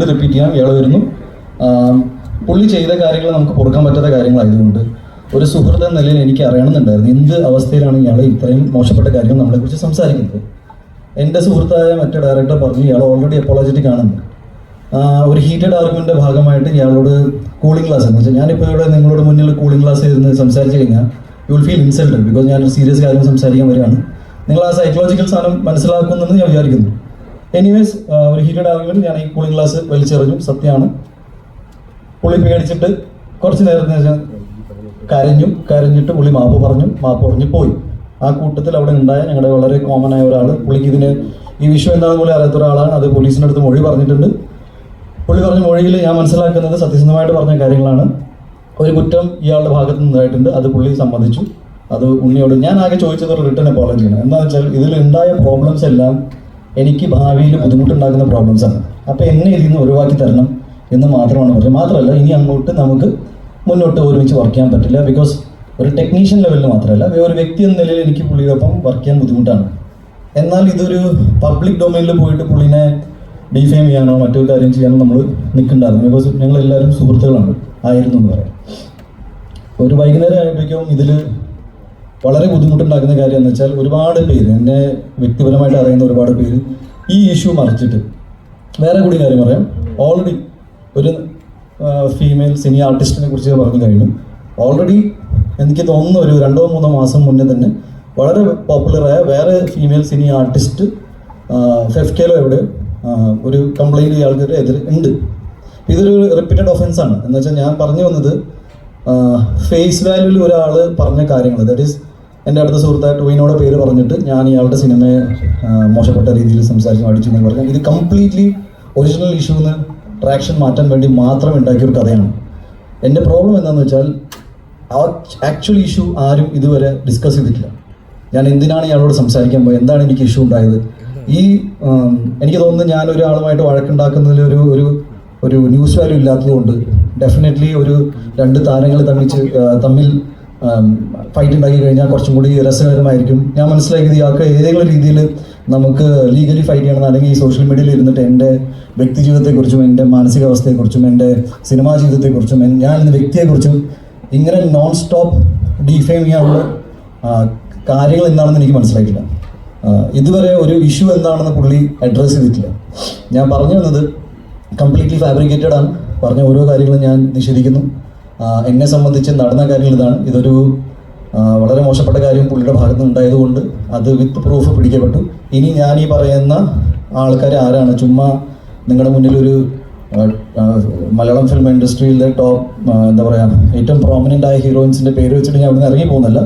ഒന്നുകൂടി റിപ്പീറ്റ് ചെയ്യാം ഇയാൾ വരുന്നു. പുള്ളി ചെയ്ത കാര്യങ്ങൾ നമുക്ക് പൊറുക്കാൻ പറ്റാത്ത കാര്യങ്ങളായതുകൊണ്ട് ഒരു സുഹൃത്ത് എന്ന നിലയിൽ എനിക്ക് അറിയണമെന്നുണ്ടായിരുന്നു. എന്ത് അവസ്ഥയിലാണ് ഇയാൾ ഇത്രയും മോശപ്പെട്ട കാര്യങ്ങൾ നമ്മളെക്കുറിച്ച് സംസാരിക്കുന്നത്? എന്റെ സുഹൃത്തായ മറ്റേ ഡയറക്ടർ പറഞ്ഞു ഇയാൾ ഓൾറെഡി അപ്പോളജറ്റിക് ആണെന്ന്. ഒരു ഹീറ്റഡ് ആർഗ്യുമെന്റെ ഭാഗമായിട്ട് ഇയാളോട് കൂളിംഗ് ക്ലാസ് എന്ന് വെച്ചാൽ ഞാനിപ്പോൾ ഇവിടെ നിങ്ങളോട് മുന്നിൽ കൂളിംഗ് ക്ലാസ് ഇരുന്ന് സംസാരിച്ചു കഴിഞ്ഞാൽ you will feel insulted because ഞാനൊരു സീരിയസ് കാര്യം സംസാരിക്കാൻ വരികയാണ്. നിങ്ങൾ ആ സൈക്കോളജിക്കൽ സാധനം മനസ്സിലാക്കുന്നെന്ന് ഞാൻ വിചാരിക്കുന്നു. എനിവേസ് ഒരു ഹീറ്റഡ് ആർഗ്യുമെന്റ് ഞാൻ ഈ കൂളിംഗ് ഗ്ലാസ് വലിച്ചെറിഞ്ഞു. സത്യമാണ്. പുളി പേടിച്ചിട്ട് കുറച്ച് നേരത്തിന് കരഞ്ഞു. കരഞ്ഞിട്ട് പുളി മാപ്പ് പറഞ്ഞു. മാപ്പ് പറഞ്ഞു പോയി. ആ കൂട്ടത്തിൽ അവിടെ ഉണ്ടായ ഞങ്ങളുടെ വളരെ കോമൺ ആയ ഒരാൾ പുള്ളിക്ക് ഇതിന് ഈ വിഷയം എന്താണെന്ന് പോലും അറിയാത്ത ഒരാളാണ്. അത് പോലീസിന്റെ അടുത്ത് മൊഴി പറഞ്ഞിട്ടുണ്ട്. പുള്ളി പറഞ്ഞ മൊഴിയിൽ ഞാൻ മനസ്സിലാക്കുന്നത് സത്യസന്ധമായിട്ട് പറഞ്ഞ കാര്യങ്ങളാണ്. ഒരു കുറ്റം ഇയാളുടെ ഭാഗത്ത് നിന്നായിട്ടുണ്ട്. അത് പുള്ളി സമ്മതിച്ചു. അത് ഉണ്ണിയോട് ഞാൻ ആകെ ചോദിച്ചത് റിട്ടേൺ അപ്പോളജിയാണ് എന്താണെന്ന് വെച്ചാൽ ഇതിൽ ഉണ്ടായ പ്രോബ്ലംസ് എല്ലാം എനിക്ക് ഭാവിയിൽ ബുദ്ധിമുട്ടുണ്ടാക്കുന്ന പ്രോബ്ലംസ് ആണ്. അപ്പോൾ എന്നെ ഇതിൽ നിന്ന് ഒഴിവാക്കി തരണം എന്ന് മാത്രമാണ് പറഞ്ഞത്. മാത്രമല്ല ഇനി അങ്ങോട്ട് നമുക്ക് മുന്നോട്ട് ഒരുമിച്ച് വർക്ക് ചെയ്യാൻ പറ്റില്ല. ബിക്കോസ് ഒരു ടെക്നീഷ്യൻ ലെവലിൽ മാത്രമല്ല ഒരു വ്യക്തി എന്ന നിലയിൽ എനിക്ക് പുള്ളിയോടൊപ്പം വർക്ക് ചെയ്യാൻ ബുദ്ധിമുട്ടാണ്. എന്നാൽ ഇതൊരു പബ്ലിക് ഡൊമൈനിൽ പോയിട്ട് പുള്ളിനെ ഡിഫെയിം ചെയ്യാനോ മറ്റൊരു കാര്യം ചെയ്യാനോ നമ്മൾ നിൽക്കണ്ടായിരുന്നു. ബിക്കോസ് ഞങ്ങൾ എല്ലാവരും സുഹൃത്തുക്കളാണ്. ആയിരുന്നു എന്ന് പറയാം. ഒരു വൈകുന്നേരം ആയപ്പോഴേക്കും ഇതിൽ വളരെ ബുദ്ധിമുട്ടുണ്ടാക്കുന്ന കാര്യം എന്ന് വെച്ചാൽ ഒരുപാട് പേര് എന്നെ വ്യക്തിപരമായിട്ട് അറിയുന്ന ഒരുപാട് പേര് ഈ ഇഷ്യൂ മറിച്ചിട്ട്. വേറെ കൂടി കാര്യം പറയാം. ഓൾറെഡി ഒരു ഫീമെയിൽ സിനി ആർട്ടിസ്റ്റിനെ കുറിച്ച് പറഞ്ഞു കഴിഞ്ഞു. ഓൾറെഡി എനിക്ക് തോന്നുന്ന ഒരു രണ്ടോ മൂന്നോ മാസം മുന്നേ തന്നെ വളരെ പോപ്പുലറായ വേറെ ഫീമെയിൽ സിനി ആർട്ടിസ്റ്റ് ഫെഫ്കേലോ എവിടെ ഒരു കംപ്ലൈന്റ് ഇയാൾക്കൊരു എതിരെ ഉണ്ട്. ഇതൊരു റിപ്പീറ്റഡ് ഒഫൻസ് ആണ്. എന്ന് വെച്ചാൽ ഞാൻ പറഞ്ഞു വന്നത് ഫേസ് വാല്യൂവിൽ ഒരാൾ പറഞ്ഞ കാര്യങ്ങൾ ദാറ്റ് ഈസ് എന്റെ അടുത്ത സുഹൃത്തായ ടോയിനോടെ പേര് പറഞ്ഞിട്ട് ഞാൻ ഇയാളുടെ സിനിമയെ മോശപ്പെട്ട രീതിയിൽ സംസാരിച്ചു അടിച്ചു എന്ന് പറഞ്ഞാൽ ഇത് കംപ്ലീറ്റ്ലി ഒറിജിനൽ ഇഷ്യൂന്ന് ട്രാക്ഷൻ മാറ്റാൻ വേണ്ടി മാത്രം ഉണ്ടാക്കിയ ഒരു കഥയാണ്. എന്റെ പ്രോബ്ലം എന്താണെന്ന് വെച്ചാൽ ആക്ച്വൽ ഇഷ്യൂ ആരും ഇതുവരെ ഡിസ്കസ് ചെയ്തിട്ടില്ല. ഞാൻ എന്തിനാണ് ഇയാളോട് സംസാരിക്കാൻ പോയത്? എന്താണ് എനിക്ക് ഇഷ്യൂ ഉണ്ടായത്? ഈ എനിക്ക് തോന്നുന്നു ഞാൻ ഒരാളുമായിട്ട് വഴക്കുണ്ടാക്കുന്നതിൽ ഒരു ഒരു ഒരു ന്യൂസ് വാല്യൂ ഇല്ലാത്തതുകൊണ്ട് ഡെഫിനറ്റ്ലി ഒരു രണ്ട് താരങ്ങൾ തമ്മിച്ച് തമ്മിൽ ഫൈറ്റ് ഉണ്ടാക്കി കഴിഞ്ഞാൽ കുറച്ചും കൂടി രസകരമായിരിക്കും. ഞാൻ മനസ്സിലാക്കിയത് ഇയാൾക്ക് ഏതെങ്കിലും രീതിയിൽ നമുക്ക് ലീഗലി ഫൈറ്റ് ചെയ്യണം അല്ലെങ്കിൽ ഈ സോഷ്യൽ മീഡിയയിൽ ഇരുന്നിട്ട് എന്റെ വ്യക്തി ജീവിതത്തെക്കുറിച്ചും എന്റെ മാനസികാവസ്ഥയെക്കുറിച്ചും എന്റെ സിനിമാ ജീവിതത്തെക്കുറിച്ചും ഞാൻ എന്ന വ്യക്തിയെക്കുറിച്ചും ഇങ്ങനെ നോൺ സ്റ്റോപ്പ് ഡീഫെയിം ചെയ്യാനുള്ള കാര്യങ്ങൾ എന്താണെന്ന് എനിക്ക് മനസ്സിലായിട്ടില്ല. ഇതുവരെ ഒരു ഇഷ്യൂ എന്താണെന്ന് പുള്ളി അഡ്രസ്സ് ചെയ്തിട്ടില്ല. ഞാൻ പറഞ്ഞു വന്നത് കംപ്ലീറ്റ്ലി ഫാബ്രിക്കേറ്റഡ് ആണ്. പറഞ്ഞ ഓരോ കാര്യങ്ങളും ഞാൻ നിഷേധിക്കുന്നു. എന്നെ സംബന്ധിച്ച് നടന്ന കാര്യങ്ങൾ ഇതാണ്. ഇതൊരു വളരെ മോശപ്പെട്ട കാര്യം പുള്ളിയുടെ ഭാഗത്ത് ഉണ്ടായതുകൊണ്ട് അത് വിത്ത് പ്രൂഫ് പിടിക്കപ്പെട്ടു. ഇനി ഞാൻ ഈ പറയുന്ന ആൾക്കാർ ആരാണ്? ചുമ്മാ നിങ്ങളുടെ മുന്നിൽ ഒരു മലയാളം ഫിലിം ഇൻഡസ്ട്രിയിലെ ടോപ്പ് എന്താ പറയുക ഏറ്റവും പ്രോമിനന്റ് ആയ ഹീറോയിൻസിന്റെ പേര് വെച്ചിട്ട് ഞാൻ അവിടെ നിന്ന് ഇറങ്ങി പോകുന്നില്ല